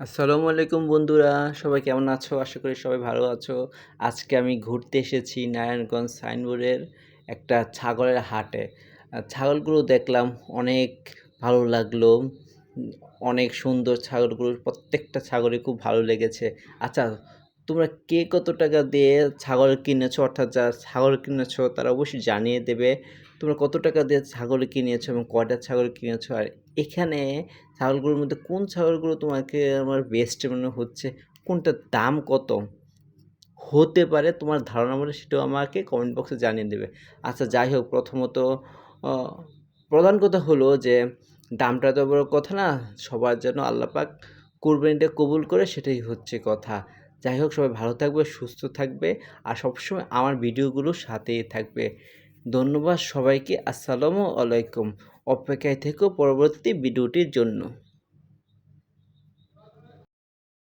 আসসালামু আলাইকুম বন্ধুরা, সবাই কেমন আছো? আশা করি সবাই ভালো আছো। আজকে আমি ঘুরতে এসেছি নারায়ণগঞ্জ সাইনবোর্ডের একটা ছাগলের হাটে। ছাগলগুলো দেখলাম অনেক ভালো লাগল। অনেক সুন্দর ছাগলগুলো, প্রত্যেকটা ছাগলই খুব ভালো লেগেছে। আচ্ছা তোমরা কে কত টাকা দিয়ে ছাগল কিনেছো? অর্থাৎ যা ছাগল কিনেছো, তারা অবশ্যই জানিয়ে দেবে তোমরা কত টাকা দিয়ে ছাগল কিনেছো এবং কয়টা ছাগল কিনেছো? আর এখানে ছাগলগুলোর মধ্যে কোন ছাগলগুলো তোমাকে আমার বেস্ট মনে হচ্ছে? কোনটার দাম কত? হতে পারে তোমার ধারণা মনে সেটাও আমাকে কমেন্ট বক্সে জানিয়ে দেবে। আচ্ছা যাই হোক, প্রথমত প্রধান কথা হলো যে দামটা তো বড় কথা না, সবার যেন আল্লাপাক কোরবানিটা কবুল করে সেটাই হচ্ছে কথা। যাই হোক, সবাই ভালো থাকবে, সুস্থ থাকবে আর সবসময় আমার ভিডিওগুলো সাথেই থাকবে। ধন্যবাদ সবাইকে, আসসালামু আলাইকুম। অপেক্ষায় থেকেও পরবর্তী ভিডিওটির জন্য।